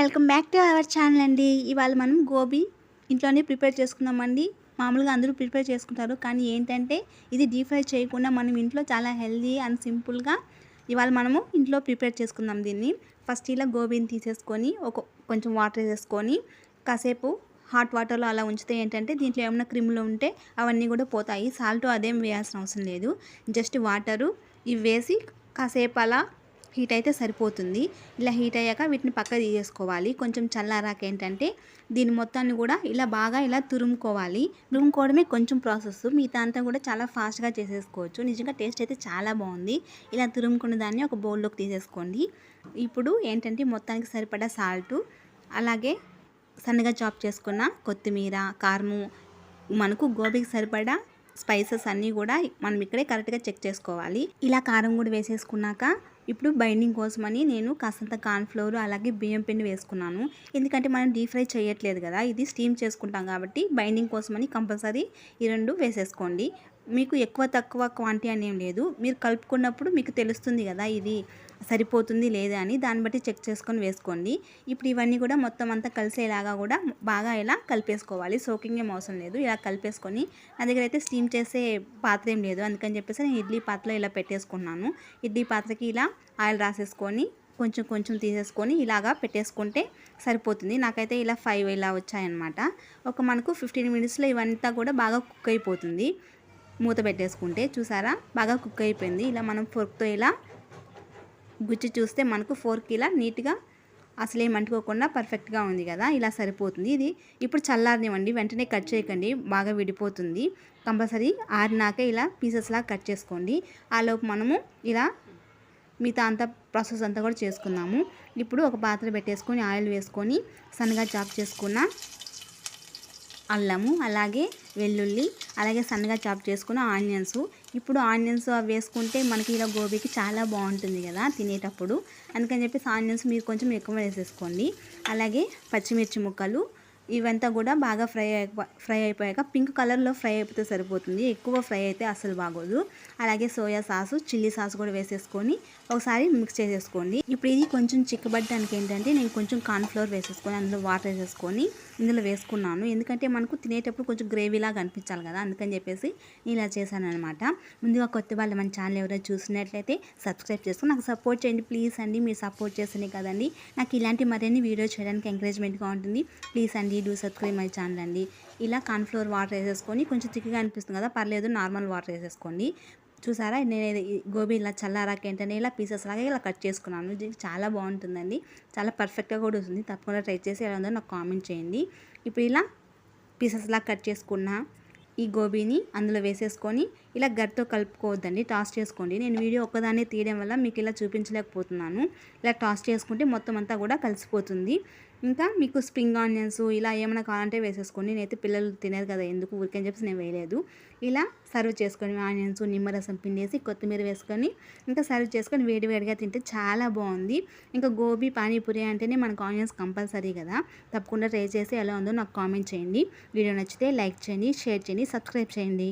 Welcome back to our channel అండి. ఇవాళ మనం గోబీ ఇంట్లోనే ప్రిపేర్ చేసుకున్నామండి మామూలుగా అందరూ ప్రిపేర్ చేసుకుంటారు కానీ ఏంటంటే ఇది డీప్ ఫ్రై చేయకుండా మనం ఇంట్లో చాలా హెల్దీ అండ్ సింపుల్గా ఇవాళ మనము ఇంట్లో ప్రిపేర్ చేసుకుందాం దీన్ని. ఫస్ట్ ఇలా గోబీని తీసేసుకొని ఒక కొంచెం వాటర్ వేసేసుకొని కాసేపు హాట్ వాటర్లో అలా ఉంచితే ఏంటంటే దీంట్లో ఏమైనా క్రిములు ఉంటే అవన్నీ కూడా పోతాయి. సాల్ట్ అదేం వేయాల్సిన అవసరం లేదు. జస్ట్ వాటరు ఇవి వేసి కాసేపు అలా హీట్ అయితే సరిపోతుంది. ఇలా హీట్ అయ్యాక వీటిని పక్క తీసేసుకోవాలి. కొంచెం చల్లారాక ఏంటంటే దీని మొత్తాన్ని కూడా ఇలా బాగా ఇలా తురుముకోవాలి. తురుముకోవడమే కొంచెం ప్రాసెస్. మిగతా అంతా కూడా చాలా ఫాస్ట్గా చేసేసుకోవచ్చు. నిజంగా టేస్ట్ అయితే చాలా బాగుంది. ఇలా తురుముకున్న దాన్ని ఒక బౌల్లోకి తీసేసుకోండి. ఇప్పుడు ఏంటంటే మొత్తానికి సరిపడా సాల్టు అలాగే సన్నగా చాప్ చేసుకున్న కొత్తిమీర కారము మనకు గోబీకి సరిపడా స్పైసెస్ అన్నీ కూడా మనం ఇక్కడే కరెక్ట్గా చెక్ చేసుకోవాలి. ఇలా కారం కూడా వేసేసుకున్నాక ఇప్పుడు బైండింగ్ కోసమని నేను కాసంత కార్న్ఫ్లోర్ అలాగే బియ్యం పిండి వేసుకున్నాను. ఎందుకంటే మనం డీప్ ఫ్రై చేయట్లేదు కదా ఇది స్టీమ్ చేసుకుంటాం కాబట్టి బైండింగ్ కోసమని కంపల్సరీ ఈ రెండు వేసేసుకోండి. మీకు ఎక్కువ తక్కువ క్వాంటిటీ అని ఏం లేదు. మీరు కలుపుకున్నప్పుడు మీకు తెలుస్తుంది కదా ఇది సరిపోతుంది లేదా అని. దాన్ని బట్టి చెక్ చేసుకొని వేసుకోండి. ఇప్పుడు ఇవన్నీ కూడా మొత్తం అంతా కలిసేలాగా కూడా బాగా ఇలా కలిపేసుకోవాలి. సోకింగ్ ఏం అవసరం లేదు. ఇలా కలిపేసుకొని నా దగ్గర అయితే స్టీమ్ చేసే పాత్ర ఏం లేదు. అందుకని చెప్పేసి నేను ఇడ్లీ పాత్రలో ఇలా పెట్టేసుకున్నాను. ఇడ్లీ పాత్రకి ఇలా ఆయిల్ రాసేసుకొని కొంచెం కొంచెం తీసేసుకొని ఇలాగా పెట్టేసుకుంటే సరిపోతుంది. నాకైతే ఇలా ఫైవ్ ఇలా వచ్చాయన్నమాట. ఒక మనకు ఫిఫ్టీన్ మినిట్స్లో ఇవంతా కూడా బాగా కుక్ అయిపోతుంది. మూత పెట్టేసుకుంటే చూసారా? బాగా కుక్ అయిపోయింది. ఇలా మనం ఫోర్క్తో ఇలా గుచ్చి చూస్తే మనకు ఫోర్క్ ఇలా నీట్గా అసలు ఏం అంటుకోకుండా పర్ఫెక్ట్గా ఉంది కదా? ఇలా సరిపోతుంది. ఇది ఇప్పుడు చల్లారనివ్వండి. వెంటనే కట్ చేయకండి. బాగా విడిపోతుంది. కంపల్సరీ ఆరినాకే ఇలా పీసెస్లా కట్ చేసుకోండి. ఆలోపు మనము ఇలా మిగతా అంతా ప్రాసెస్ అంతా కూడా చేసుకుందాము ఇప్పుడు ఒక పాత్ర పెట్టేసుకొని ఆయిల్ వేసుకొని సన్నగా చాప్ చేసుకున్న అల్లము అలాగే వెల్లుల్లి అలాగే సన్నగా చాప్ చేసుకున్న ఆనియన్స్. ఇప్పుడు ఆనియన్స్ అవి వేసుకుంటే మనకి ఇలా గోబీకి చాలా బాగుంటుంది కదా తినేటప్పుడు. అందుకని చెప్పేసి ఆనియన్స్ మీరు కొంచెం ఎక్కువ వేసేసుకోండి. అలాగే పచ్చిమిర్చి ముక్కలు ఇవంతా కూడా బాగా ఫ్రై అయిపో ఫ్రై అయిపోయాక పింక్ కలర్లో ఫ్రై అయిపోతే సరిపోతుంది. ఎక్కువ ఫ్రై అయితే అసలు బాగోదు. అలాగే సోయా సాసు చిల్లీ సాస్ కూడా వేసేసుకొని ఒకసారి మిక్స్ చేసేసుకోండి. ఇప్పుడు ఇది కొంచెం చిక్కబడ్డానికి ఏంటంటే నేను కొంచెం కార్న్ఫ్లవర్ వేసేసుకొని అందులో వాటర్ వేసేసుకొని ఇందులో వేసుకున్నాను. ఎందుకంటే మనకు తినేటప్పుడు కొంచెం గ్రేవీలాగా అనిపించాలి కదా అందుకని చెప్పేసి నేను ఇలా చేశాను అనమాట ముందుగా కొత్త వాళ్ళు మన ఛానల్ ఎవరైనా చూసినట్లయితే సబ్స్క్రైబ్ చేసుకుని నాకు సపోర్ట్ చేయండి ప్లీజ్ అండి. మీరు సపోర్ట్ చేస్తేనే కదండి. నాకు ఇలాంటి మరిన్ని వీడియో చేయడానికి ఎంకరేజ్మెంట్గా ఉంటుంది. ప్లీజ్ అండి. డూ సబ్స్క్రైబ్ మై ఛానల్ అండి ఇలా కార్న్ఫ్లోర్ వాటర్ వేసేసుకొని కొంచెం థిక్గా అనిపిస్తుంది కదా పర్లేదు నార్మల్ వాటర్ వేసేసుకోండి. చూసారా? నేను గోబీ ఇలా చల్లారాక ఏంటంటే ఇలా పీసెస్ లాగా ఇలా కట్ చేసుకున్నాను. చాలా బాగుంటుందండి. చాలా పర్ఫెక్ట్గా కూడా వస్తుంది. తప్పకుండా ట్రై చేసి ఎలా ఉందో నాకు కామెంట్ చేయండి. ఇప్పుడు ఇలా పీసెస్ లాగా కట్ చేసుకున్న ఈ గోబీని అందులో వేసేసుకొని ఇలా గరితో కలుపుకోవద్దండి. టాస్ చేసుకోండి. నేను వీడియో ఒక్కదాన్ని తీయడం వల్ల మీకు ఇలా చూపించలేకపోతున్నాను. ఇలా టాస్ చేసుకుంటే మొత్తం అంతా కూడా కలిసిపోతుంది. ఇంకా మీకు స్ప్రింగ్ ఆనియన్స్ ఇలా ఏమైనా కావాలంటే వేసేసుకోండి. నేనైతే పిల్లలు తినేది కదా ఎందుకు? ఊరికని చెప్పేసి నేను వేయలేదు. ఇలా సర్వ్ చేసుకొని ఆనియన్స్ నిమ్మరసం పిండేసి కొత్తిమీర వేసుకొని ఇంకా సర్వ్ చేసుకొని వేడివేడిగా తింటే చాలా బాగుంది. ఇంకా గోబీ పానీపూరి అంటేనే మనకు ఆనియన్స్ కంపల్సరీ కదా. తప్పకుండా ట్రై చేసి ఎలా ఉందో నాకు కామెంట్ చేయండి. వీడియో నచ్చితే లైక్ చేయండి షేర్ చేయండి సబ్స్క్రైబ్ చేయండి.